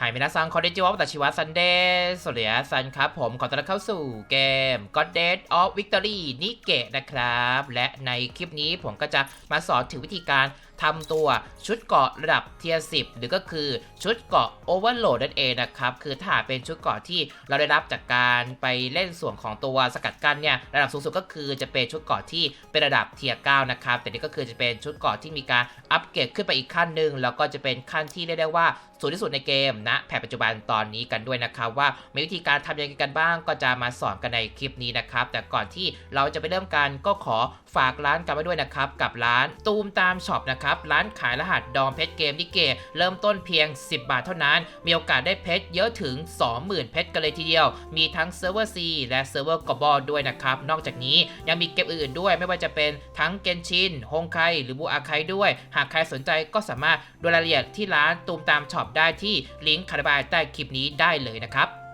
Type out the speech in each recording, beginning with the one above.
หายมินาซังคอเดจิวะวัตชิวะซันเดย์สวัสดีครับซันครับผมขอต้อนรับเข้าสู่เกม God Dead of Victory นิเกะนะครับ และในคลิปนี้ผมก็จะมาสอนถึงวิธีการ ทำตัวชุดเกาะระดับเทียร์10หรือก็คือชุดเกาะโอเวอร์โหลดนั่นเองนะครับ คือถ้าเป็นชุดเกาะที่เราได้รับจากการไปเล่นส่วนของตัวสกัดกั้นเนี่ยระดับสูงสุดก็คือจะเป็นชุดเกาะที่เป็นระดับเทียร์9นะครับ แต่นี่ก็คือจะเป็นชุดเกาะที่มีการอัปเกรดขึ้นไปอีกขั้นหนึ่งแล้วก็จะเป็นขั้นที่เรียกได้ว่าสูงที่สุดในเกมนะแผนปัจจุบันตอนนี้กันด้วยนะครับว่ามีวิธีการทำยังไงกันบ้างก็จะมาสอนกันในคลิปนี้นะครับ แต่ก่อนที่เราจะไปเริ่มกันก็ขอฝากร้านกันไว้ด้วยนะครับกับร้านตูมตามช็อปนะครับร้านขายรหัสดอมเพชรเกมนิเกเริ่มต้นเพียง 10 บาทเท่านั้น มีโอกาสได้เพชรเยอะถึง 20,000 เพชรกันเลยทีเดียว มีทั้งเซิร์ฟเวอร์ C และเซิร์ฟเวอร์กอบอด้วยนะครับ นอกจากนี้ยังมีเกมอื่นๆด้วยไม่ว่าจะเป็นทั้งเกนชินฮงไคหรือบูอาไคด้วย หากใครสนใจก็สามารถดูรายละเอียดที่ร้านตูมตามช็อปได้ที่ลิงก์คาร์บายใต้คลิปนี้ได้เลยนะครับ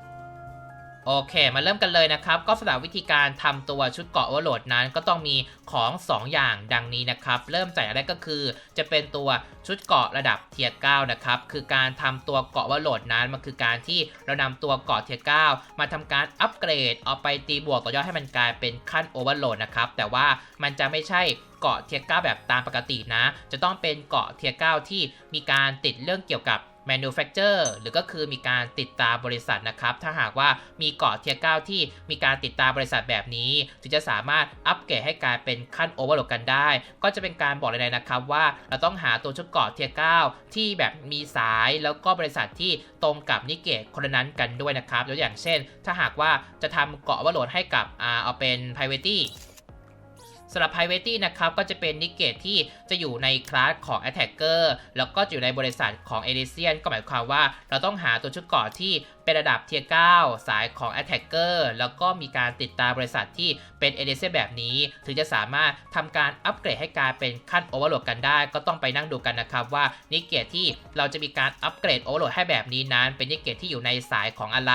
โอเค มาเริ่มกันเลยนะครับ ก็สำหรับวิธีการทำตัวชุดเกาะโอเวอร์โหลดนั้นก็ต้องมีของ 2 อย่างดังนี้นะครับ เริ่มจากแรกก็คือ จะเป็นตัวชุดเกาะระดับเทียร์9นะครับ คือการทำตัวเกาะโอเวอร์โหลดนั้นมันคือการที่เรานำตัวเกาะเทียร์9มาทำการอัปเกรดเอาไปตีบวกต่อยอดให้มันกลายเป็นขั้นโอเวอร์โหลดนะครับ แต่ว่ามันจะไม่ใช่เกาะเทียร์9แบบตามปกตินะ จะต้องเป็นเกาะเทียร์9ที่มีการติดเรื่องเกี่ยวกับ manufacture หรือก็คือมีการติดตามบริษัทนะครับ ถ้าหากว่ามีเกาะเทียร์9ที่มีการติดตามบริษัทแบบนี้ ถึงจะสามารถอัปเกรดให้กลายเป็นขั้นโอเวอร์โหลดกันได้ ก็จะเป็นการบอกเลยนะครับว่าเราต้องหาตัวชุดเกาะเทียร์9ที่แบบมีสายแล้วก็บริษัทที่ตรงกับนิเกตคนนั้นกันด้วยนะครับยกอย่างเช่น ถ้าหากว่าจะทำเกาะโอเวอร์โหลดให้กับอ่าเอาเป็น private สำหรับ Private นะครับก็จะเป็นนิเกตที่จะอยู่ในคลาสของ Attacker แล้วก็อยู่ในบริษัทของ e l y s i a n ก็หมายความว่า เราต้องหาตัวชุดก่อที่เป็นระดับเทียร์9สายของ Attacker แล้วก็มีการติดตามบริษัทที่เป็น e l y s i a แบบนี้ ถึงจะสามารถทำการอัปเกรดให้กลายเป็นขั้น Overload กันได้ ก็ต้องไปนั่งดูกันนะครับว่านิเกตที่เราจะมีการอัปเกรด Overload ให้แบบนี้นั้น เป็นนิเกตที่อยู่ในสายของอะไร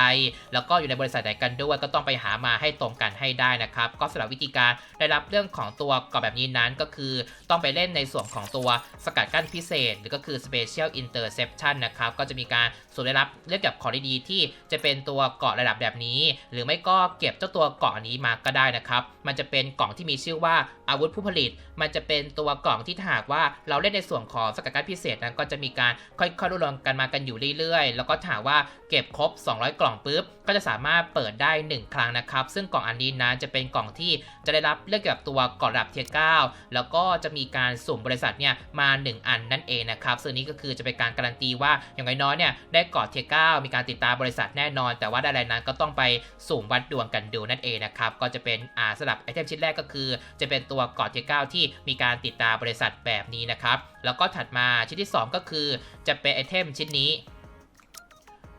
แล้วก็อยู่ในบริษัทไหนกันด้วย ก็ต้องไปหามาให้ตรงกันให้ได้นะครับก็สำหรับวิธีการได้รับเรื่องของตัวกรอบแบบนี้นั้นก็คือต้องไปเล่นในส่วนของตัวสกัดกั้นพิเศษ หรือก็คือ Special Interception นะครับก็จะมีการ สูญได้รับเลือกกับของดีๆที่จะเป็นตัวเกาะระดับแบบนี้ หรือไม่ก็เก็บเจ้าตัวเกาะนี้มาก็ได้นะครับ มันจะเป็นกล่องที่มีชื่อว่าอาวุธผู้ผลิต มันจะเป็นตัวกล่องที่ถ้าหากว่าเราเล่นในส่วนของสกัดกั้นพิเศษนั้นก็จะมีการค่อยๆรุ่นรวมกันมากันอยู่เรื่อยๆ แล้วก็ถามว่าเก็บครบ 200 กล่องปุ๊บ ก็จะสามารถเปิดได้ 1 ครั้งนะครับ ซึ่งกล่องอันนี้นะจะเป็นกล่องที่จะได้รับเลือกเกี่ยวกับตัวกาะระดับเทียร์9แล้วก็จะมีการสุ่มบริษัทเนี่ยมา 1 อันนั่นเองนะครับ ซึ่งนี้ก็คือจะเป็นการการันตีว่าอย่างน้อยๆเนี่ยได้เกาะเทียร์9มีการติดตามบริษัทแน่นอน แต่ว่าได้อะไรนั้นก็ต้องไปสุ่มวัดดวงกันดูนั่นเองนะครับก็จะเป็นอ่าสลับไอเทมชิ้นแรกก็คือ จะเป็นตัวเกาะเทียร์9ที่มีการติดตามบริษัทแบบนี้นะครับแล้วก็ถัดมาชิ้นที่ 2 ก็คือจะเป็นไอเทมชิ้นนี้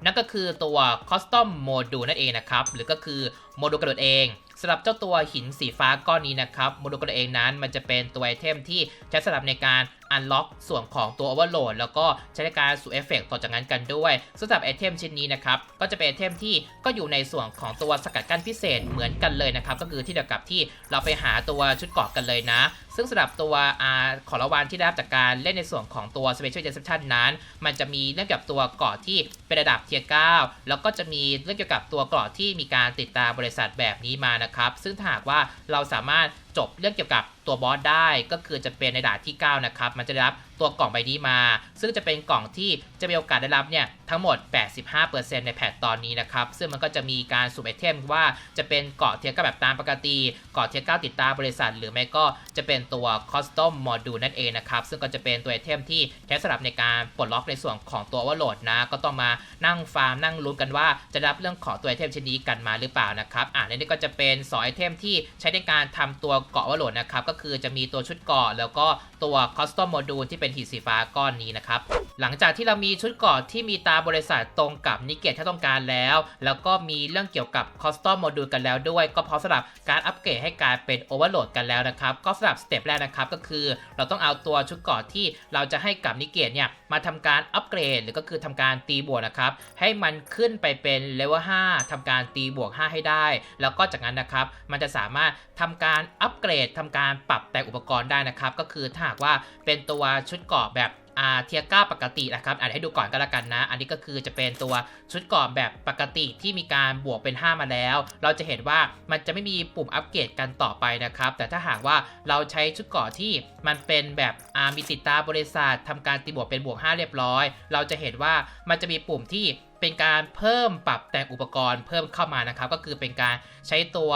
นั่นก็คือตัว Custom Module นั่นเองนะครับ หรือก็คือโมดูลกระโดดเองสำหรับเจ้าตัวหินสีฟ้าก้อนนี้นะครับโมดูลกระโดดเองนั้น มันจะเป็นตัวไอเทมที่ใช้สำหรับในการ อันล็อกส่วนของตัว Overload แล้วก็ใช้ในการสูเอฟเฟกต่อจากนั้นกันด้วยสำหรับไอเทมชิ้นนี้นะครับก็จะเป็นไอเทมที่ก็อยู่ในส่วนของตัวสกัดกั้นพิเศษเหมือนกันเลยนะครับก็คือที่เดียวกับที่เราไปหาตัวชุดเกาะกันเลยนะ ซึ่งสำหรับตัวอาของรางวัลที่ได้รับจากการเล่นในส่วนของตัว Special Deception นั้น มันจะมีเรื่องเกี่ยวกับตัวเกาะที่เป็นระดับเทียร์9แล้วก็จะมีเรื่องเกี่ยวกับตัวเกาะที่มีการติดตามบริษัทแบบนี้มานะครับซึ่งถ้าหากว่าเราสามารถจบเรื่องเกี่ยวกับตัวบอสได้ก็คือจะเป็นในด่านที่ 9 นะครับ มันจะได้รับ ตัวกล่องใบนี้มา ซึ่งจะเป็นกล่องที่จะมีโอกาสได้รับเนี่ยทั้งหมด 85%ในแพทตอนนี้นะครับ ซึ่งมันก็จะมีการสุ่มไอเทมว่าจะเป็นเกาะเทียร์ก็แบบตามปกติเกาะเทียร์9ติดตามบริษัท หรือไม่ก็จะเป็นตัวคอสตอมโมดูลนั่นเองนะครับ ซึ่งก็จะเป็นตัวไอเทมที่ใช้สำหรับในการปลดล็อกในส่วนของตัวว่าโหลดนะ ก็ต้องมานั่งฟาร์มนั่งลุ้นกันว่าจะรับเรื่องของตัวไอเทมชนนี้กันมาหรือเปล่านะครับ อ่าในนี้ก็จะเป็น2ไอเทมที่ใช้ในการทำตัวเกาะว่าโหลดนะครับ ก็คือจะมีตัวชุดเกาะแล้วก็ตัวคอสตอมโมดูลที่เป็นหินสีฟ้าก้อนนี้นะครับ หลังจากที่เรามีชุดเกาะที่มีตาบริษัทตรงกับนิเกตที่ต้องการแล้ว แล้วก็มีเรื่องเกี่ยวกับคอสตอมโมดูลกันแล้วด้วย ก็พร้อมสำหรับการอัปเกรดให้กลายเป็นโอเวอร์โหลดกันแล้วนะครับ ก็สำหรับสเต็ปแรกนะครับก็คือเราต้องเอาตัวชุดเกาะที่เราจะให้กับนิเกตเนี่ยมาทำการอัปเกรด หรือก็คือทำการตีบวกนะครับให้มันขึ้นไปเป็นเลเวล5ทำการตีบวก 5 ให้ได้ แล้วก็จากนั้นนะครับมันจะสามารถทำการอัปเกรดทำการปรับแต่งอุปกรณ์ได้นะครับก็คือถ้าหากว่าเป็นตัวชุดเกาะแบบอ่าเทียก้าปกตินะครับอ่านให้ดูก่อนก็แล้วกันนะ อันนี้ก็คือจะเป็นตัวชุดเกาะแบบปกติที่มีการบวกเป็น 5 มาแล้ว เราจะเห็นว่ามันจะไม่มีปุ่มอัปเกรดกันต่อไปนะครับ แต่ถ้าหากว่าเราใช้ชุดเกาะที่มันเป็นแบบอ่ามีติดตาบริษัททำการตีบวกเป็นบวก 5 เรียบร้อย เราจะเห็นว่ามันจะมีปุ่มที่ เป็นการเพิ่มปรับแต่งอุปกรณ์เพิ่มเข้ามานะครับ ก็คือเป็นการใช้ตัว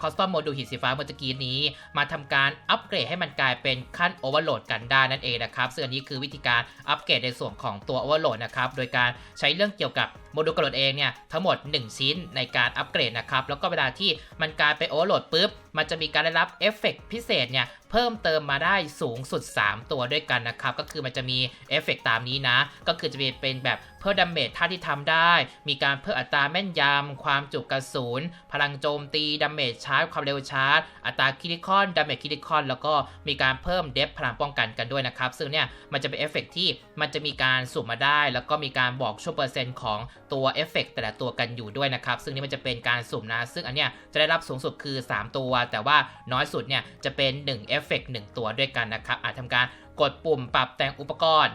คอสตอมโมดูลหินสีฟ้าเมื่อกี้นี้ มาทำการอัปเกรดให้มันกลายเป็นขั้นโอเวอร์โหลดกันได้นั่นเองนะครับซึ่งอันนี้คือวิธีการอัปเกรดในส่วนของตัวโอเวอร์โหลดนะครับโดยการใช้เรื่องเกี่ยวกับโมดูลกระโดดเองเนี่ยทั้งหมด 1 ชิ้นในการอัปเกรดนะครับแล้วก็เวลาที่มันกลายเป็นโอเวอร์โหลดปุ๊บมันจะมีการได้รับเอฟเฟกต์พิเศษเนี่ย เพิ่มเติมมาได้สูงสุด 3 ตัวด้วยกันนะครับ ก็คือมันจะมีเอฟเฟกต์ตามนี้นะ ก็คือจะเป็นแบบเพิ่มดาเมจท่าที่ทำได้ มีการเพิ่มอัตราแม่นยำความจุกระสุน พลังโจมตีดาเมจชาร์จ ความเร็วชาร์จ อัตราคิริคอนดาเมจคิริคอน แล้วก็มีการเพิ่มเดฟพลังป้องกันกันด้วยนะครับ ซึ่งเนี่ยมันจะเป็นเอฟเฟกต์ที่มันจะมีการสุ่มมาได้ แล้วก็มีการบอกช่วงเปอร์เซ็นต์ของตัวเอฟเฟกต์แต่ละตัวกันอยู่ด้วยนะครับ ซึ่งนี่มันจะเป็นการสุ่มนะ ซึ่งอันเนี้ยจะได้รับสูงสุดคือ 3 ตัว แต่ว่าน้อยสุดเนี่ยจะเป็น1เอฟเฟกต์1ตัวด้วยกันนะครับอาจทำการกดปุ่มปรับแต่งอุปกรณ์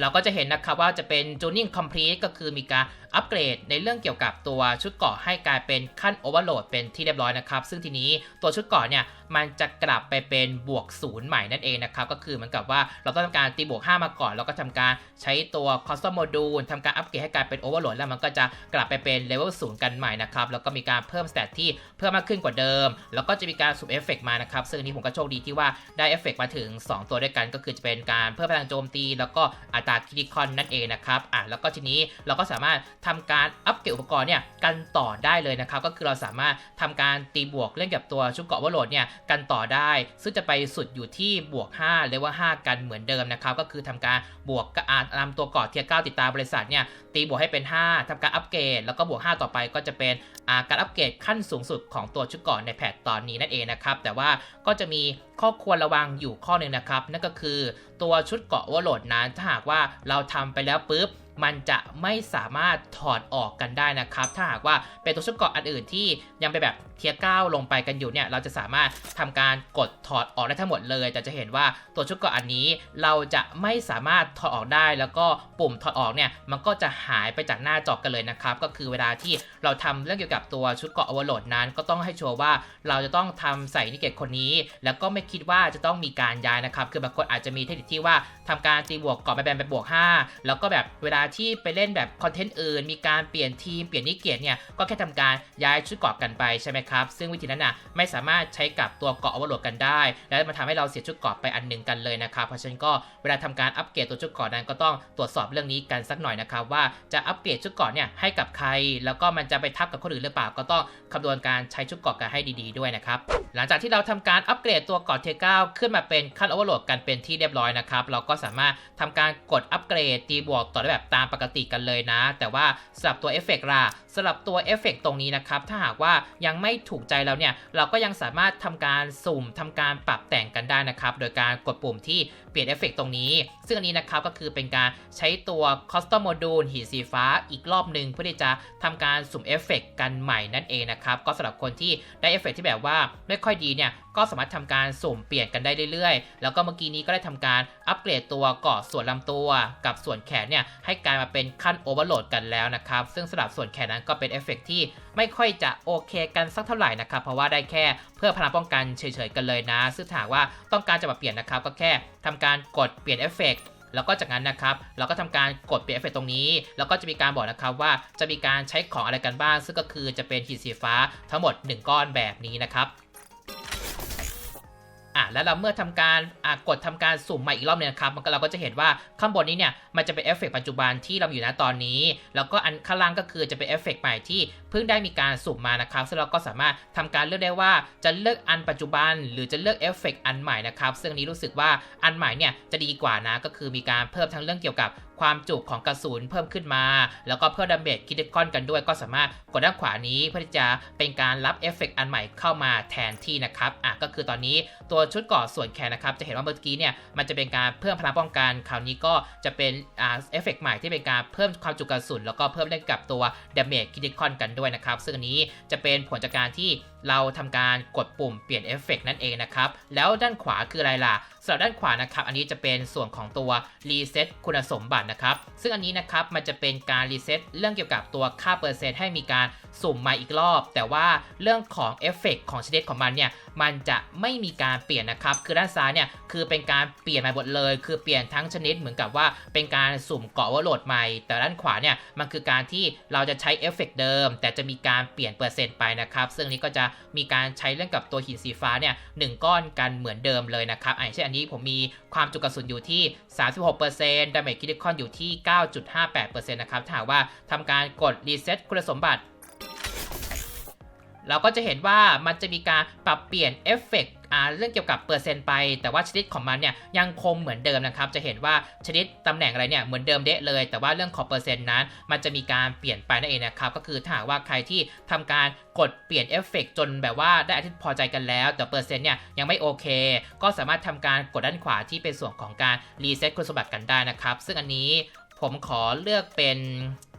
เราก็จะเห็นนะครับว่าจะเป็น tuning complete ก็คือมีการอัปเกรดในเรื่องเกี่ยวกับตัวชุดเกาะให้กลายเป็นขั้น overload เป็นที่เรียบร้อยนะครับ ซึ่งทีนี้ตัวชุดเกาะเนี่ยมันจะกลับไปเป็นบวกศูนย์ใหม่นั่นเองนะครับ ก็คือเหมือนกับว่าเราต้องทำการตีบวก 5 มาก่อน แล้วก็ทำการใช้ตัว custom module ทำการอัปเกรดให้กลายเป็น overload แล้วมันก็จะกลับไปเป็น level 0กันใหม่นะครับ แล้วก็มีการเพิ่ม stat ที่เพิ่มมากขึ้นกว่าเดิม แล้วก็จะมีการสุ่มเอฟเฟกมานะครับ ซึ่งนี้ผมก็โชคดีที่ว่าได้เอฟเฟกมาถึง 2 ตัวด้วยกัน ก็คือจะเป็นการเพิ่มพลังโจมตี แล้วก็อัตราคิริคอนนั่นเองนะครับ อะ แล้วก็ทีนี้เราก็สามารถทำการอัปเกรดอุปกรณ์เนี่ยกันต่อได้เลยนะครับ ก็คือเราสามารถทำการตีบวกเล่นกับตัวชุดเกาะวโหลดเนี่ยกันต่อได้ ซึ่งจะไปสุดอยู่ที่บวก 5 เลเวล5กันเหมือนเดิมนะครับ ก็คือทำการบวกกอ่านำตัวเกราะเทียร์9ติดตามบริษัทเนี่ยตีบวกให้เป็น 5ทำการอัปเกรดแล้วก็บวก 5 ต่อไปก็จะเป็นาการอัปเกรดขั้นสูงสุดของตัวชุดเกราะในแพทตอนนี้นั่นเองนะครับแต่ว่าก็จะมีข้อควรระวังอยู่ข้อหนึ่งนะครับ นั่นก็คือตัวชุดเกาะวอลโหลดนั้นถ้าหากว่าเราทำไปแล้วปุ๊บมันจะไม่สามารถถอดออกกันได้นะครับ ถ้าหากว่าเป็นตัวชุดเกาะอันอื่นที่ยังเป็นแบบเทียร์เก้าลงไปกันอยู่เนี่ยเราจะสามารถทำการกดถอดออกได้ทั้งหมดเลย แต่จะเห็นว่าตัวชุดเกาะอันนี้เราจะไม่สามารถถอดออกได้ แล้วก็ปุ่มถอดออกเนี่ยมันก็จะหายไปจากหน้าจอกันเลยนะครับ ก็คือเวลาที่เราทำเรื่องเกี่ยวกับตัวชุดเกาะ overload นั้น ก็ต้องให้ชัวร์ว่าเราจะต้องทำใส่นิเกตคนนี้ แล้วก็ไม่คิดว่าจะต้องมีการย้ายนะครับคือบางคนอาจจะมีเทคนิคที่ว่าทำการตีบวกเก่อนไปแบนไปบวก 5 แล้วก็แบบเวลาที่ไปเล่นแบบคอนเทนต์อื่น มีการเปลี่ยนทีมเปลี่ยนนิเกตเนี่ยก็แค่ทำการย้ายชุดเกาะกันไปใช่ไหมครับ ซึ่งวิธีนั้นนะไม่สามารถใช้กับตัวเกาะอวโหลดกันได้ แล้วมันทำให้เราเสียชุดเกาะไปอันหนึ่งกันเลยนะครับเพราะฉะนั้นก็เวลาทำการอัปเกรดตัวชุดเกาะนั้นก็ต้องตรวจสอบเรื่องนี้กันสักหน่อยนะครับว่าจะอัปเกรดชุดเกาะเนี่ยให้กับใคร แล้วก็มันจะไปทับกับคนอื่นหรือเปล่า ก็ต้องคำนวณการใช้ชุดเกาะกันให้ดีๆด้วยนะครับหลังจากที่เราทำการอัปเกรดตัวเกาะเทเก้าขึ้นมาเป็นขั้นอเวอร์โหลดกันเป็นที่เรียบร้อยนะครับเราก็สามารถทำการกดอัปเกรดตีบวกต่อได้แบบตามปกติกันเลยนะ แต่ว่าสำหรับตัวเอฟเฟกต์ล่ะสำหรับตัวเอฟเฟกต์ตรงนี้นะครับถ้าหากว่ายังไม่ถูกใจเราเนี่ยเราก็ยังสามารถทำการสุ่มทำการปรับแต่งกันได้นะครับ โดยการกดปุ่มที่เปลี่ยนเอฟเฟกต์ตรงนี้ ซึ่งอันนี้นะครับก็คือเป็นการใช้ตัว Custom Module หินสีฟ้าอีกรอบหนึ่งเพื่อที่จะทำการสุ่มเอฟเฟกต์กันใหม่นั่นเองนะครับ ก็สำหรับคนที่ได้เอฟเฟกต์ที่แบบว่าไม่ค่อยดีเนี่ย ก็สามารถทำการสุ่มเปลี่ยนกันได้เรื่อยๆ แล้วก็เมื่อกี้นี้ก็ได้ทำการอัปเกรดตัวเกาะส่วนลำตัวกับส่วนแขนเนี่ยให้กลายมาเป็นขั้นโอเวอร์โหลดกันแล้วนะครับ ซึ่งสำหรับส่วนแขนนั้นก็เป็นเอฟเฟกต์ที่ไม่ค่อยจะโอเคกันสักเท่าไหร่นะครับ เพราะว่าได้แค่เพื่อพลังป้องกันเฉยๆกันเลยนะ ซึ่งถ้าหากว่าต้องการจะมาเปลี่ยนนะครับ ก็แค่ทำการกดเปลี่ยนเอฟเฟกต์แล้วก็จากนั้นนะครับเราก็ทำการกดเปลี่ยนเอฟเฟกต์ตรงนี้ แล้วก็จะมีการบอกนะครับว่าจะมีการใช้ของอะไรกันบ้าง ซึ่งก็คือจะเป็นหินสีฟ้าทั้งหมด 1 ก้อนแบบนี้นะครับ อะแล้วเราเมื่อทำการอะกดทำการสุ่มใหม่อีกรอบหนึงนะครับมันก็เราก็จะเห็นว่าข้างบนนี้เนี่ยมันจะเป็นเอฟเฟกต์ปัจจุบันที่เราอยู่นะตอนนี้ แล้วก็อันข้างล่างก็คือจะเป็นเอฟเฟกต์ใหม่ที่ พิ่งได้มีการสุ่มมานะครับซึ่งเราก็สามารถทำการเลือกได้ว่าจะเลือกอันปัจจุบัน หรือจะเลือกเอฟเฟกต์อันใหม่นะครับซึ่งอันนี้รู้สึกว่าอันใหม่เนี่ยจะดีกว่านะก็คือมีการเพิ่มทั้งเรื่องเกี่ยวกับความจุของกระสุนเพิ่มขึ้นมา แล้วก็เพิ่มดาเมจคิดคอนกันด้วย ก็สามารถกดด้านขวานี้เพื่อที่จะเป็นการรับเอฟเฟกต์อันใหม่เข้ามาแทนที่นะครับอะก็คือตอนนี้ตัวชุดกราะส่วนแขนนะครับ จะเห็นว่าเมื่อกี้เนี่ยมันจะเป็นการเพิ่มพลังป้องกัน คราวนี้ก็จะเป็นอ่าเอฟเฟกต์ใหม่ที่เป็นการเพิ่มความจุกระสุนแล้วก็เพิ่มเล่นกับตัวดาเมจคิดคอนกันด้วยนะครับ ซึ่งอันนี้จะเป็นผลจากการที่เราทำการกดปุ่มเปลี่ยนเอฟเฟกต์นั่นเองนะครับ แล้วด้านขวาคืออะไรล่ะ สำหรับด้านขวานะครับอันนี้จะเป็นส่วนของตัวรีเซ็ตคุณสมบัตินะครับซึ่งอันนี้นะครับมันจะเป็นการรีเซ็ตเรื่องเกี่ยวกับตัวค่าเปอร์เซ็นต์ให้มีการสุ่มมาอีกรอบ แต่ว่าเรื่องของเอฟเฟกของชนิดของมันเนี่ยมันจะไม่มีการเปลี่ยนนะครับคือด้านซ้ายเนี่ยคือเป็นการเปลี่ยนใหม่หมดเลย คือเปลี่ยนทั้งชนิดเหมือนกับว่าเป็นการสุ่มเกาะว่าโหลดใหม่ แต่ด้านขวาเนี่ยมันคือการที่เราจะใช้เอฟเฟกเดิม แต่จะมีการเปลี่ยนเปอร์เซ็นต์ไปนะครับซึ่งนี้ก็จะมีการใช้เรื่องกับตัวหินสีฟ้าเนี่ยหก้อนกันเหมือนเดิมเลยนะครับอย่างเช่นอันนี้ผมมีความจุกระสุนอยู่ที่ 36%ดาเมจคิดคอนอยู่ที่ 9.58%นะครับถ้าว่าทำการกดรีเซ็ตคุณสมบัติ เราก็จะเห็นว่ามันจะมีการปรับเปลี่ยนเอฟเฟกต์เรื่องเกี่ยวกับเปอร์เซ็นต์ไป แต่ว่าชนิดของมันเนี่ยยังคงเหมือนเดิมนะครับ จะเห็นว่าชนิดตำแหน่งอะไรเนี่ยเหมือนเดิมเดะเลย แต่ว่าเรื่องของเปอร์เซ็นต์นั้น มันจะมีการเปลี่ยนไปนั่นเองนะครับ ก็คือถ้าหากว่าใครที่ทำการกดเปลี่ยนเอฟเฟกต์จนแบบว่าได้อาทิตย์พอใจกันแล้ว แต่เปอร์เซ็นต์เนี่ยยังไม่โอเค ก็สามารถทำการกดด้านขวาที่เป็นส่วนของการรีเซ็ตคุณสมบัติกันได้นะครับ ซึ่งอันนี้ผมขอเลือกเป็น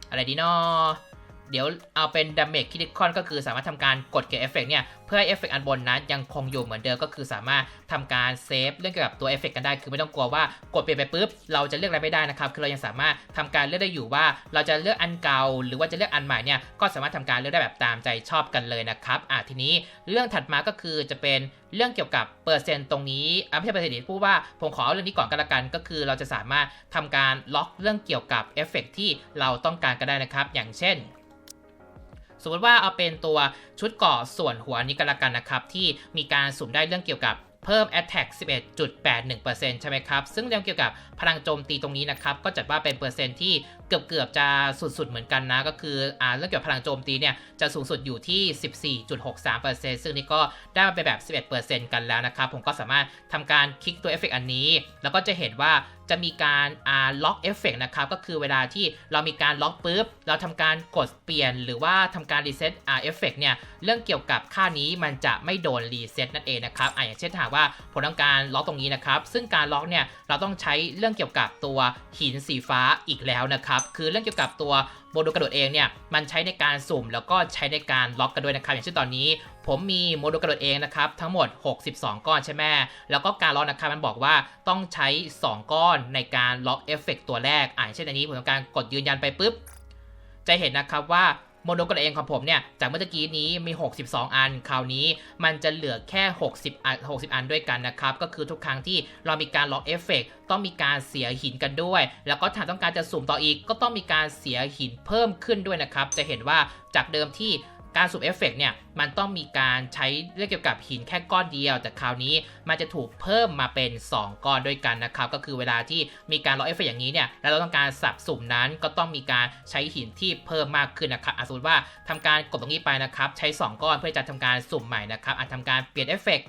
อะไรดีเนาะ เดี๋ยวเอาเป็น damage critical ก็คือสามารถทำการกดเก็บเอฟเฟกเนี่ย เพื่อให้เอฟเฟกอันบนนั้นยังคงอยู่เหมือนเดิมก็คือสามารถทำการเซฟเรื่องเกี่ยวกับตัวเอฟเฟกกันได้ คือไม่ต้องกลัวว่ากดเปลี่ยนไปปุ๊บ เราจะเลือกอะไรไม่ได้นะครับ คือเรายังสามารถทำการเลือกได้อยู่ว่า เราจะเลือกอันเก่า หรือว่าจะเลือกอันใหม่เนี่ยก็สามารถทำการเลือกได้แบบตามใจชอบกันเลยนะครับอะทีนี้เรื่องถัดมาก็คือจะเป็นเรื่องเกี่ยวกับเปอร์เซ็นต์ตรงนี้อะไม่ใช่เปอร์เซ็นต์พูดว่าผมขอเอาเรื่องนี้ก่อนกันละกัน ก็คือเราจะสามารถทำการล็อกเรื่องเกี่ยวกับเอฟเฟกที่เราต้องการก็ได้นะครับ อย่างเช่น มมติว่าเอาเป็นตัวชุดเกาะส่วนหัวนี้กันละกันนะครับ ที่มีการสุ่มได้เรื่องเกี่ยวกับเพิ่ม attack 11.81%ใช่ไหมครับ ซึ่งเรื่องเกี่ยวกับพลังโจมตีตรงนี้นะครับ ก็จัดว่าเป็นเปอร์เซ็นต์ที่เกือบเกือบๆจะสุดๆเหมือนกันนะ ก็คืออ่าเรื่องเกี่ยวกับพลังโจมตีเนี่ยจะสูงสุดอยู่ที่ 14.63%ซึ่งนี่ก็ได้มาเป็นแบบ 11%กันแล้วนะครับ ผมก็สามารถทำการคลิกตัวเอฟเฟกอันนี้ แล้วก็จะเห็นว่าจะมีการอ่าล็อกเอฟเฟกนะครับ ก็คือเวลาที่เรามีการล็อกปุ๊บ เราทำการกดเปลี่ยน หรือว่าทำการรีเซ็ตอ่าเอฟเฟกเนี่ย เรื่องเกี่ยวกับค่านี้มันจะไม่โดนรีเซ็ตนั่นเองนะครับอ่าอย่างเช่นถามว่าผมต้องการล็อกตรงนี้นะครับ ซึ่งการล็อกเนี่ยเราต้องใช้เรื่องเกี่ยวกับตัวหินสีฟ้าอีกแล้วนะครับคือเรื่องเกี่ยวกับตัวโมดูลกระโดดเองเนี่ยมันใช้ในการสุ่มแล้วก็ใช้ในการล็อกกันด้วยนะครับอย่างเช่นตอนนี้ ผมมีโมดูลกระโดดเองนะครับทั้งหมด 62 ก้อนใช่ไหมแล้วก็การล็อกนะครับมันบอกว่าต้องใช้ 2 ก้อนในการล็อกเอฟเฟกตัวแรกอ่านเช่นอันนี้ผมทำการกดยืนยันไปปุ๊บจะเห็นนะครับว่า โมโนกระเองของผมเนี่ย จากเมื่อกี้นี้มี 62 อัน คราวนี้มันจะเหลือแค่ 60 อัน 60 อันด้วยกันนะครับ ก็คือทุกครั้งที่เรามีการล็อกเอฟเฟกต้องมีการเสียหินกันด้วย แล้วก็ถ้าต้องการจะสุ่มต่ออีก ก็ต้องมีการเสียหินเพิ่มขึ้นด้วยนะครับ จะเห็นว่าจากเดิมที่ การสุ่มเอฟเฟกเนี่ยมันต้องมีการใช้เรื่องเกี่ยวกับหินแค่ก้อนเดียว แต่คราวนี้มันจะถูกเพิ่มมาเป็น 2 ก้อนด้วยกันนะครับก็คือเวลาที่มีการล็อกเอฟเฟกอย่างนี้เนี่ยแล้วเราต้องการสับสุ่มนั้นก็ต้องมีการใช้หินที่เพิ่มมากขึ้นนะครับอะสมมติว่าทำการกดตรงนี้ไปนะครับใช้ 2 ก้อนเพื่อจะทำการสุ่มใหม่นะครับอาจทำการเปลี่ยนเอฟเฟก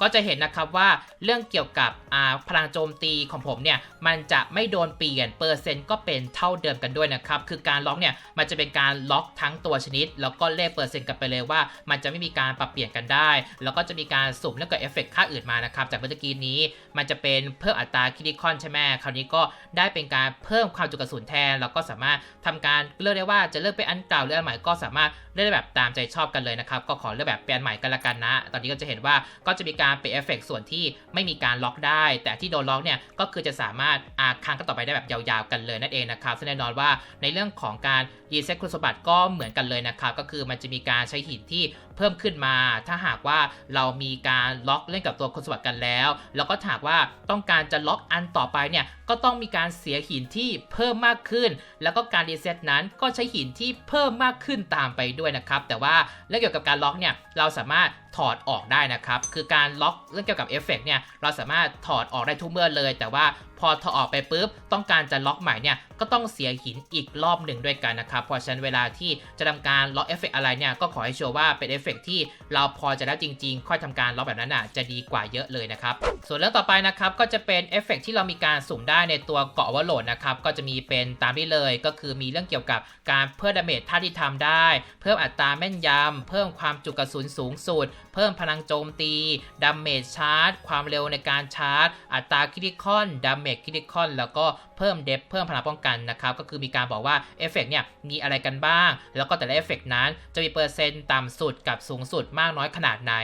ก็จะเห็นนะครับว่าเรื่องเกี่ยวกับอ่าพลังโจมตีของผมเนี่ยมันจะไม่โดนเปลี่ยนเปอร์เซ็นต์ก็เป็นเท่าเดิมกันด้วยนะครับคือการล็อกเนี่ยมันจะเป็นการล็อกทั้งตัวชนิด แล้วก็เลขเปอร์เซ็นต์กันไปเลยว่า มันจะไม่มีการปรับเปลี่ยนกันได้ แล้วก็จะมีการสุ่มแล้วก็เอฟเฟกต์ค่าอื่นมานะครับจากเมื่อกี้นี้มันจะเป็นเพิ่มอัตราคิดิคอนใช่ไหมคราวนี้ก็ได้เป็นการเพิ่มความจุกระสุนแทน แล้วก็สามารถทำการเลือกได้ว่าจะเลือกเป็นอันเก่าหรืออันใหม่ก็สามารถเลือกแบบตามใจชอบกันเลยนะครับก็ขอเลือกแบบเปลี่ยนใหม่กันละกันนะ ตอนนี้ก็จะเห็นว่าก็จะมีการเป็นเอฟเฟกต์ส่วนที่ไม่มีการล็อกได้ แต่ที่โดนล็อกเนี่ยก็คือจะสามารถอาค้างกันต่อไปได้แบบยาวๆกันเลยนั่นเองนะครับซึ่งแน่นอนว่าในเรื่องของการรีเซ็ตคุณสมบัติก็เหมือนกันเลยนะครับก็คือมันจะมีการใช้หินที่เพิ่มขึ้นมา ถ้าหากว่าเรามีการล็อกเล่นกับตัวคุณสมบัติกันแล้ว แล้วก็ถากว่าต้องการจะล็อกอันต่อไปเนี่ยก็ต้องมีการเสียหินที่เพิ่มมากขึ้น แล้วก็การรีเซ็ตนั้นก็ใช้หินที่เพิ่มมากขึ้นตามไปด้วยนะครับ แต่ว่าเรื่องเกี่ยวกับการล็อกเนี่ยเราสามารถถอดออกได้นะครับ คือการล็อกเรื่องเกี่ยวกับเอฟเฟกเนี่ยเราสามารถถอดออกได้ทุกเมื่อเลย แต่ว่า อถอดออกไปปุ๊บ ต้องการจะล็อกใหม่เนี่ยก็ต้องเสียหินอีกรอบหนึ่งด้วยกันนะครับเพราะฉะนั้นเวลาที่จะทำการล็อกเอฟเฟกอะไรเนี่ยก็ขอให้ชัวร์ว่าเป็นเอฟเฟกที่เราพอจะได้จริง ๆ ค่อยทำการล็อกแบบนั้นอะจะดีกว่าเยอะเลยนะครับส่วนเรื่องต่อไปนะครับก็จะเป็นเอฟเฟกที่เรามีการสุ่มได้ในตัวเกาะวอลโหลดนะครับก็จะมีเป็นตามที่เลย ก็คือมีเรื่องเกี่ยวกับการเพิ่มดาเมจท่าที่ทำได้ เพิ่มอัตราแม่นยำเพิ่มความจุกระสุนสูงสุด เพิ่มพลังโจมตีดาเมจชาร์จ ความเร็วในการชาร์จ อัตราคริติคอนดาเมจจคริติคอนแล้วก็เพิ่มเดฟเพิ่มพลังป้องกันนะครับก็คือมีการบอกว่าเอฟเฟกเนี่ยมีอะไรกันบ้าง แล้วก็แต่ละเอฟเฟกนั้นจะมีเปอร์เซ็นต์ต่ำสุดกับสูงสุดมากน้อยขนาดไหน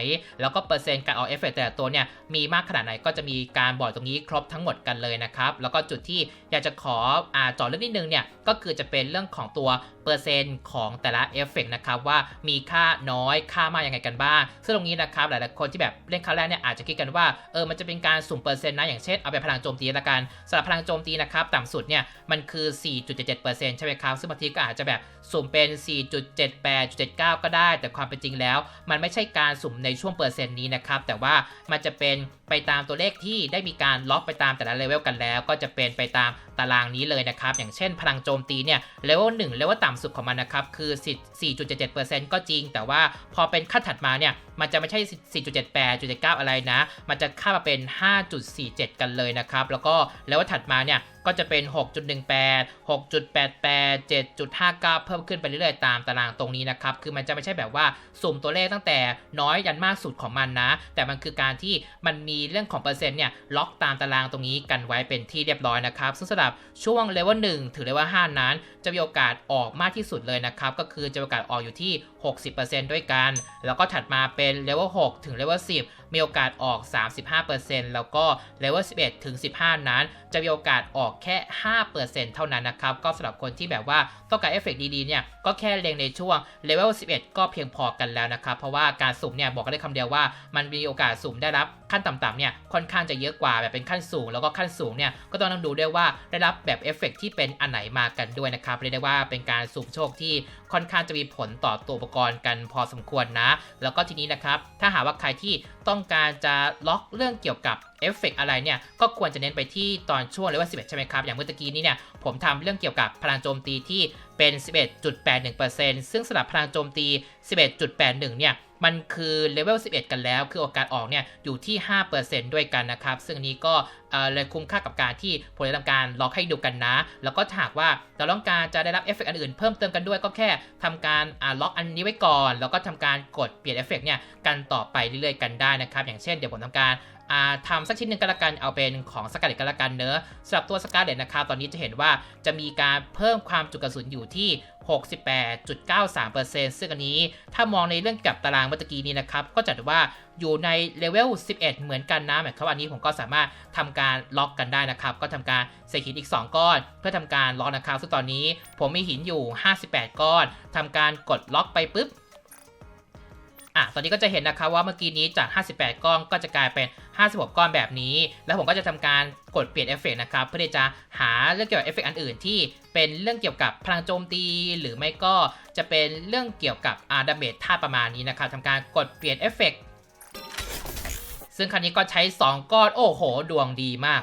แล้วก็เปอร์เซ็นต์การออกเอฟเฟกแต่ละตัวเนี่ยมีมากขนาดไหนก็จะมีการบอกตรงนี้ครบทั้งหมดกันเลยนะครับแล้วก็จุดที่อยากจะขออ่าจอดเรื่องนิดนึงเนี่ยก็คือจะเป็นเรื่องของตัวเปอร์เซ็นต์ของแต่ละเอฟเฟกนะครับว่ามีค่าน้อยค่ามากยังไงกันบ้าง ซึ่งตรงนี้นะครับหลายๆคนที่แบบเล่นครั้งแรกเนี่ยอาจจะคิดกันว่าเออมันจะเป็นการสุ่มเปอร์เซ็นต์นะอย่างเช่นเอาไปพลังโจมตีละกันสำหรับพลังโจมตีนะครับต่ำสุดเนี่ยมันคือ 4.77%ใช่ไหมครับซึ่งบางทีก็อาจจะแบบสุ่มเป็น 4.78.79 ก็ได้ แต่ความเป็นจริงแล้ว มันไม่ใช่การสุ่มในช่วงเปอร์เซ็นต์นี้นะครับแต่ว่ามันจะเป็น ไปตามตัวเลขที่ได้มีการล็อกไปตามแต่ละเลเวลกันแล้ว ก็จะเป็นไปตามตารางนี้เลยนะครับ อย่างเช่นพลังโจมตีเนี่ยเลเวล1เลเวลต่ำสุดของมันนะครับ คือ 4.77%ก็จริง แต่ว่าพอเป็นขั้นถัดมาเนี่ย มันจะไม่ใช่ 4.78.79 อะไรนะ มันจะค่ามาเป็น 5.47 กันเลยนะครับ แล้วก็เลเวลถัดมาเนี่ยก็จะเป็น 6.18 6.88 7.59 เพิ่มขึ้นไปเรื่อยๆ ตามตารางตรงนี้นะครับ คือมันจะไม่ใช่แบบว่าสุ่มตัวเลขตั้งแต่น้อยยันมากสุดของมันนะ แต่มันคือการที่มันมีเรื่องของเปอร์เซ็นต์เนี่ยล็อกตามตารางตรงนี้กันไว้เป็นที่เรียบร้อยนะครับ ซึ่งสำหรับช่วงเลเวล1ถึงเลเวล5นั้น จะมีโอกาสออกมากที่สุดเลยนะครับ ก็คือจะมีโอกาสออกอยู่ที่60%ด้วยกัน แล้วก็ถัดมาเป็นเลเวล6ถึงเลเวล10 มีโอกาสออก 35%แล้วก็เลเวล11ถึง15 นั้น จะมีโอกาสออกแค่ 5%เท่านั้นนะครับ ก็สำหรับคนที่แบบว่าต้องการเอฟเฟกต์ดีๆเนี่ย ก็แค่เล็งในช่วงเลเวล11 ก็เพียงพอกันแล้วนะครับ เพราะว่าการสุ่มเนี่ยบอกได้คำเดียวว่า มันมีโอกาสสุ่มได้รับขั้นต่ำๆเนี่ยค่อนข้างจะเยอะกว่าแบบเป็นขั้นสูง แล้วก็ขั้นสูงเนี่ยก็ต้องต้องดูด้วยว่าได้รับแบบเอฟเฟกที่เป็นอันไหนมากันด้วยนะครับเรียกได้ว่าเป็นการสุ่มโชคที่ ค่อนข้างจะมีผลต่อตัวอุปกรณ์กันพอสมควรนะ แล้วก็ทีนี้นะครับ ถ้าหากว่าใครที่ต้องการจะล็อกเรื่องเกี่ยวกับเอฟเฟกอะไรเนี่ย ก็ควรจะเน้นไปที่ตอนช่วงเลเวล11 ใช่ไหมครับ อย่างเมื่อกี้นี้เนี่ย ผมทำเรื่องเกี่ยวกับพลังโจมตีที่เป็น 11.81%ซึ่งสำหรับพลังโจมตี 11.81 เนี่ย มันคือเลเวล 11 กันแล้ว คือโอกาสออกเนี่ยอยู่ที่ 5%ด้วยกันนะครับ ซึ่งนี้ก็เลยคุ้มค่ากับการที่ผมจะทำการล็อกให้ดูกันนะ แล้วก็ถากว่าเราต้องการจะได้รับเอฟเฟกต์อันอื่นเพิ่มเติมกันด้วยก็แค่ทำการล็อกอันนี้ไว้ก่อน แล้วก็ทำการกดเปลี่ยนเอฟเฟกต์เนี่ยกันต่อไปเรื่อยๆกันได้นะครับ อย่างเช่นเดี๋ยวผมทำการทำสักชิ้นหนึ่งก็แล้วกันเอาเป็นของสกัดเด็ก็แล้วกันเนอะสำหรับตัวสกัดเด็นะครับตอนนี้จะเห็นว่าจะมีการเพิ่มความจุกระสุนอยู่ที่ 68.93%ซึ่งอันนี้ถ้ามองในเรื่องกับตารางเมื่อกี้นี้นะครับ ก็จัดว่าอยู่ในเลเวล 11 เหมือนกันนะหมายความว่าอันนี้ผมก็สามารถทำการล็อกกันได้นะครับ ก็ทำการใส่หินอีก 2 ก้อน เพื่อทำการล็อกนะครับซึ่งตอนนี้ผมมีหินอยู่ 58 ก้อนทำการกดล็อกไปปุ๊บ อะตอนนี้ก็จะเห็นนะครับว่าเมื่อกี้นี้จาก 58ก้อนก็จะกลายเป็น 56ก้อนแบบนี้ แล้วผมก็จะทำการกดเปลี่ยนเอฟเฟกต์นะครับ เพื่อที่จะหาเรื่องเกี่ยวกับเอฟเฟกต์อันอื่นที่เป็นเรื่องเกี่ยวกับพลังโจมตี หรือไม่ก็จะเป็นเรื่องเกี่ยวกับอาดาเมจท่าประมาณนี้นะครับทำการกดเปลี่ยนเอฟเฟกต์ ซึ่งครั้นี้ก็ใช้ 2 ก้อน โอ้โห ดวงดีมาก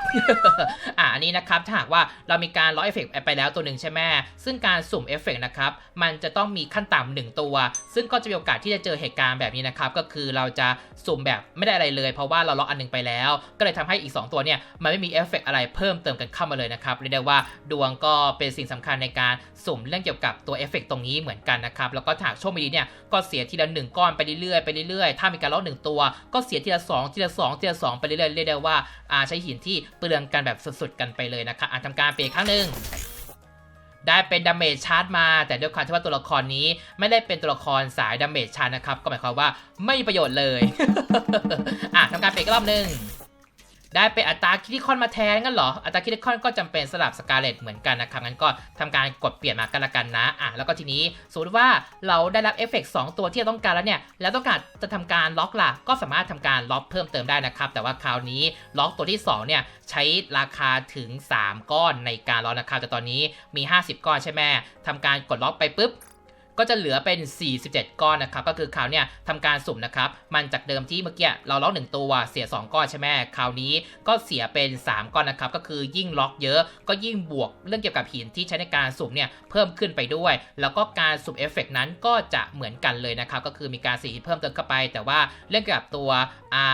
อะอันนี้นะครับ ถ้าหากว่าเรามีการล็อกเอฟเฟกต์ไปแล้วตัวหนึ่งใช่ไหมซึ่งการสุ่มเอฟเฟกต์นะครับ มันจะต้องมีขั้นต่ำหนึ่งตัว ซึ่งก็จะมีโอกาสที่จะเจอเหตุการณ์แบบนี้นะครับ ก็คือเราจะสุ่มแบบไม่ได้อะไรเลย เพราะว่าเราล็อกอันหนึงไปแล้ว ก็เลยทำให้อีก 2 ตัวเนี่ย มันไม่มีเอฟเฟกต์อะไรเพิ่มเติมกันเข้ามาเลยนะครับ เรียกได้ว่าดวงก็เป็นสิ่งสำคัญในการสุ่มเรื่องเกี่ยวกับตัวเอฟเฟกต์ตรงนี้เหมือนกันนะครับ แล้วก็ถ้ากโชคไม่ดีเนี่ย ก็เสียทีละหนึ่งก้อนไปเรื่อยๆ ไปเรื่อยๆ ถ้ามีการล็อกหนึ่งตัว ก็เสียทีละสองทีละสองทีละสองไปเรื่อยๆเรียกได้ว่าอาใช้หินที่เปลืองกันแบบสุดๆกันไปเลยนะครับอะทำการเปลี่ยนครั้งหนึ่งได้เป็นดาเมจชาร์จมา แต่ด้วยความที่ว่าตัวละครนี้ไม่ได้เป็นตัวละครสายดาเมจชาร์จนะครับ ก็หมายความว่าไม่มีประโยชน์เลย อะทำการเปลี่ยนอีกรอบหนึ่ง ได้เป็นอัตราคิริคอนมาแทนงั้นเหรอ อัตราคิริคอนก็จำเป็นสลับสกาเลตเหมือนกันนะครับ งั้นก็ทำการกดเปลี่ยนมากันละกันนะ อะ แล้วก็ทีนี้สมมติว่าเราได้รับเอฟเฟกต์2ตัวที่เราต้องการแล้วเนี่ย แล้วต้องการจะทำการล็อกล่ะ ก็สามารถทำการล็อกเพิ่มเติมได้นะครับ แต่ว่าคราวนี้ล็อกตัวที่ 2 เนี่ย ใช้ราคาถึง 3 ก้อนในการล็อกนะครับ แต่ตอนนี้มี 50 ก้อนใช่ไหมทำการกดล็อกไปปุ๊บ ก็จะเหลือเป็น 47 ก้อนนะครับ ก็คือคราวเนี่ยทำการสุ่มนะครับ มันจากเดิมที่เมื่อกี้เราล็อก 1 ตัวเสีย 2 ก้อนใช่ไหมคราวนี้ก็เสียเป็น 3 ก้อนนะครับ ก็คือยิ่งล็อกเยอะก็ยิ่งบวกเรื่องเกี่ยวกับหินที่ใช้ในการสุ่มเนี่ยเพิ่มขึ้นไปด้วย แล้วก็การสุ่มเอฟเฟกนั้นก็จะเหมือนกันเลยนะครับ ก็คือมีการสีเพิ่มเติมเข้าไป แต่ว่าเรื่องเกี่ยวกับตัว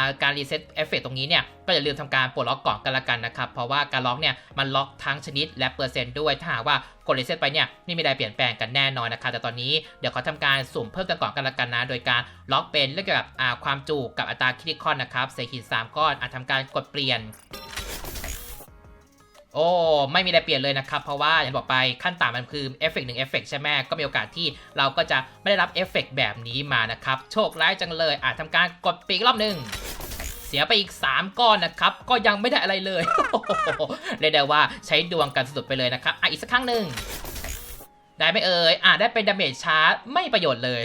าการรีเซ็ตเอฟเฟกตรงนี้เนี่ยก็อย่าลืมทำการปลดล็อกก่อนกันละกันนะครับ เพราะว่าการล็อกเนี่ยมันล็อกทั้งชนิดและเปอร์เซ็นต์ด้วย ถ้าหากว่ากดรีเซ็ตไปเนี่ยไม่มีอะไรเปลี่ยนแปลงกันแน่นอนนะครับ แต่ตอนนี้เดี๋ยวเขาทำการสุ่มเพิ่มกันก่อนกันละกันนะ โดยการล็อกเป็นเรื่องเกี่ยวกับความจุกับอัตราคิริคอนนะครับเศษหิน3ก้อนอาจทำการกดเปลี่ยน โอ้ไม่มีอะไรเปลี่ยนเลยนะครับ เพราะว่าอย่างบอกไปขั้นต่ำมันคือเอฟเฟกต์หนึ่งเอฟเฟกต์ใช่ไหมก็มีโอกาสที่เราก็จะไม่ได้รับเอฟเฟกต์แบบนี้มานะครับ โชคร้ายจังเลย อาจทำการกดปีกรอบหนึ่งเสียไปอีก 3 ก้อนนะครับ ก็ยังไม่ได้อะไรเลย เรียกได้ว่าใช้ดวงกันสุดไปเลยนะครับอะอีกสักครั้งหนึ่ง ได้ไม่เอ่ยอะได้เป็นดาเมจชาร์จไม่ประโยชน์เลย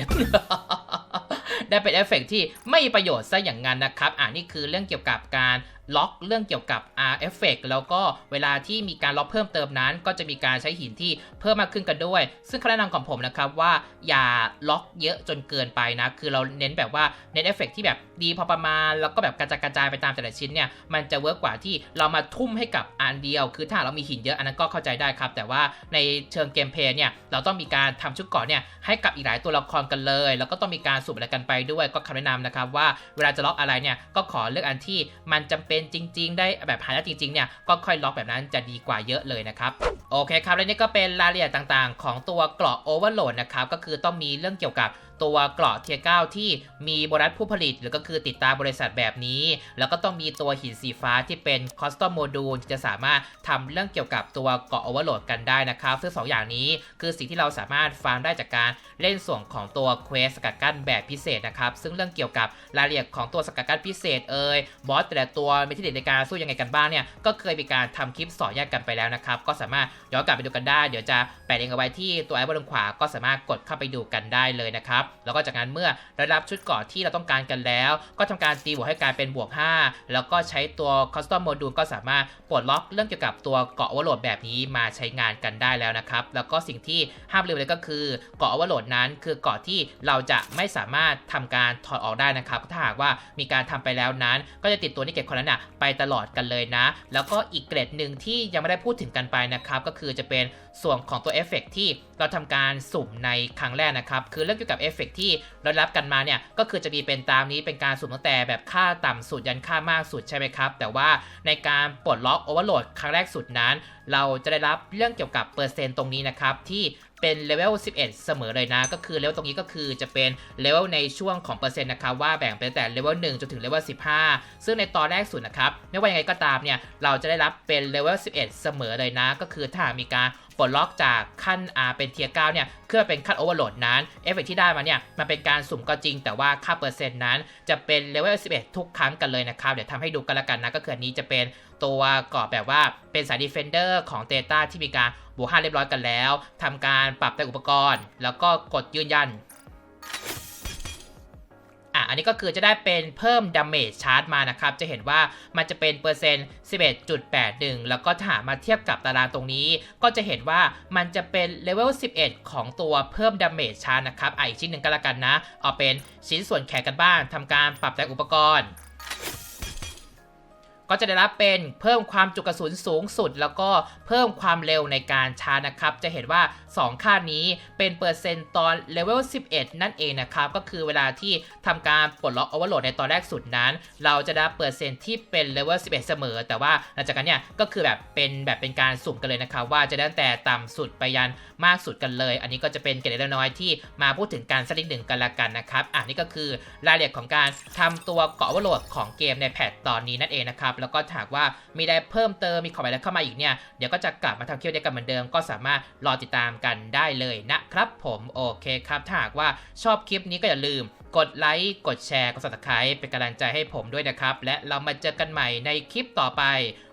ได้เป็นเอฟเฟกต์ที่ไม่ประโยชน์ซะอย่างนั้นนะครับ อ่านี่คือเรื่องเกี่ยวกับการ ล็อกเรื่องเกี่ยวกับอ่าเอฟเฟกต์แล้วก็เวลาที่มีการล็อกเพิ่มเติมนั้น ก็จะมีการใช้หินที่เพิ่มมากขึ้นกันด้วย ซึ่งคำแนะนำของผมนะครับว่าอย่าล็อกเยอะจนเกินไปนะ คือเราเน้นแบบว่าเน้นเอฟเฟกต์ที่แบบดีพอประมาณ แล้วก็แบบกระจายกระจายไปตามแต่ละชิ้นเนี่ย มันจะเวิร์กกว่าที่เรามาทุ่มให้กับอันเดียว คือถ้าเรามีหินเยอะอันนั้นก็เข้าใจได้ครับ แต่ว่าในเชิงเกมเพลย์เนี่ย เราต้องมีการทำชุดเกาะเนี่ยให้กับอีกหลายตัวละครกันเลย แล้วก็ต้องมีการสุ่มอะไรกันไปด้วย ก็คำแนะนำนะครับว่าเวลาจะล็อกอะไรเนี่ย ก็ขอเลือกอันที่มันจำเป็นจริง ๆ ได้แบบหายากจริงๆเนี่ยก็ค่อยล็อกแบบนั้นจะดีกว่าเยอะเลยนะครับโอเคครับและนี่ก็เป็นรายละเอียดต่างๆ ของตัวเกราะโอเวอร์โหลดนะครับก็คือต้องมีเรื่องเกี่ยวกับ ตัวเกราะเทียเก้าที่มีโบนัสผู้ผลิต หรือก็คือติดตามบริษัทแบบนี้ แล้วก็ต้องมีตัวหินสีฟ้าที่เป็นคอสตอมโมดูลจะสามารถทำเรื่องเกี่ยวกับตัวเกราะโอเวอร์โหลดกันได้นะครับ ซึ่งสองอย่างนี้คือสิ่งที่เราสามารถฟาร์มได้จากการเล่นส่วนของตัวเควสสกัดกั้นแบบพิเศษนะครับ ซึ่งเรื่องเกี่ยวกับรายละเอียดของตัวสกัดกั้นพิเศษเอ่ยบอสแต่ละตัวมีที่เด็ดในการสู้ยังไงกันบ้างเนี่ยก็เคยมีการทำคลิปสอนแยกกันไปแล้วนะครับ ก็สามารถย้อนกลับไปดูกันได้ เดี๋ยวจะแปะลิงก์เอาไว้ที่ตัวไอบนขวาก็สามารถกดเข้าไปดูกันได้เลยนะครับแล้วก็จากนั้นเมื่อได้รับชุดเกราะที่เราต้องการกันแล้ว ก็ทำการตีบวกให้กลายเป็นบวก 5 แล้วก็ใช้ตัวคอสตอมโมดูลก็สามารถปลดล็อกเรื่องเกี่ยวกับตัวเกราะวอร์โหลดแบบนี้มาใช้งานกันได้แล้วนะครับ แล้วก็สิ่งที่ห้ามลืมเลยก็คือเกราะวอร์โหลดนั้นคือเกราะที่เราจะไม่สามารถทำการถอดออกได้นะครับ ถ้าหากว่ามีการทำไปแล้วนั้น ก็จะติดตัวนิเกตคนนั้นนะไปตลอดกันเลยนะ แล้วก็อีกเกรดหนึ่งที่ยังไม่ได้พูดถึงกันไปนะครับก็คือจะเป็นส่วนของตัวเอฟเฟกต์ที่เราทำการสุ่มในครั้งแรกนะครับคือเรื่องเกี่ยวกับเอฟเฟกที่เรารับกันมาเนี่ยก็คือจะมีเป็นตามนี้เป็นการสุ่มตั้งแต่แบบค่าต่ำสุดยันค่ามากสุดใช่ไหมครับ แต่ว่าในการปลดล็อกโอเวอร์โหลดครั้งแรกสุดนั้น เราจะได้รับเรื่องเกี่ยวกับเปอร์เซ็นต์ตรงนี้นะครับที่เป็นเลเวล 11 เสมอเลยนะ ก็คือเลเวลตรงนี้ก็คือจะเป็นเลเวลในช่วงของเปอร์เซ็นต์นะครับว่าแบ่งเป็นแต่เลเวล 1 จนถึงเลเวล 15 ซึ่งในตอนแรกสุดนะครับ ไม่ว่ายังไงก็ตามเนี่ย เราจะได้รับเป็นเลเวล 11 เสมอเลยนะ ก็คือถ้ามีการ ปลดล็อกจากขั้น R เป็นเทียร์9เนี่ยเพื่อเป็นขั้นโอเวอร์โหลดนั้นเอฟเฟกที่ได้มาเนี่ยมันเป็นการสุ่มก็จริง แต่ว่าค่าเปอร์เซ็นต์นั้น จะเป็นเลเวล 11 ทุกครั้งกันเลยนะครับ เดี๋ยวทำให้ดูกันละกันนะ ก็คืออันนี้จะเป็นตัวกรอบแบบว่าเป็นสายดีเฟนเดอร์ของเตต้าที่มีการบวก5เรียบร้อยกันแล้วทำการปรับแต่อุปกรณ์ แล้วก็กดยืนยัน อะอันนี้ก็คือจะได้เป็นเพิ่มดาเมจชาร์จมานะครับ จะเห็นว่ามันจะเป็นเปอร์เซ็นต์ 11.81 แล้วก็ถ้ามาเทียบกับตารางตรงนี้ ก็จะเห็นว่ามันจะเป็นเลเวล 11 ของตัวเพิ่มดาเมจชาร์จนะครับอะอีกชิ้นหนึ่งก็แล้วกันนะ เอาเป็นชิ้นส่วนแขนกันบ้างทำการปรับแต่งอุปกรณ์ ก็จะได้รับเป็นเพิ่มความจุกระสุนสูงสุด แล้วก็เพิ่มความเร็วในการชาร์จนะครับ จะเห็นว่า 2 ค่านี้เป็นเปอร์เซ็นต์ตอนเลเวล 11 นั่นเองนะครับ ก็คือเวลาที่ทำการปลดล็อกโอเวอร์โหลดในตอนแรกสุดนั้น เราจะได้เปอร์เซ็นต์ที่เป็นเลเวล 11 เสมอ แต่ว่าหลังจากนั้นเนี่ยก็คือแบบเป็นแบบเป็นการสุ่มกันเลยนะครับ ว่าจะได้ตั้งแต่ต่ำสุดไปยันมากสุดกันเลย อันนี้ก็จะเป็นเกร็ดเล็กน้อยที่มาพูดถึงการสักนิดหนึ่งกันละกันนะครับ อะนี่ก็คือรายละเอียดของการทำตัวเกาะโอเวอร์โหลดของเกมในแพทตอนนี้นั่นเองนะครับแล้วก็ถากว่ามีได้เพิ่มเติมมีของอะไรเข้ามาอีกเนี่ยเดี๋ยวก็จะกลับมาทำคลิปเดียวกันเหมือนเดิม ก็สามารถรอติดตามกันได้เลยนะครับผมโอเคครับถ้าหากว่าชอบคลิปนี้ก็อย่าลืมกดไลค์กดแชร์กด subscribe เป็นกำลังใจให้ผมด้วยนะครับ และเรามาเจอกันใหม่ในคลิปต่อไป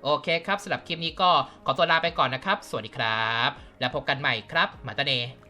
โอเคครับสำหรับคลิปนี้ก็ขอตัวลาไปก่อนนะครับ สวัสดีครับ แล้วพบกันใหม่ครับ มาตาเน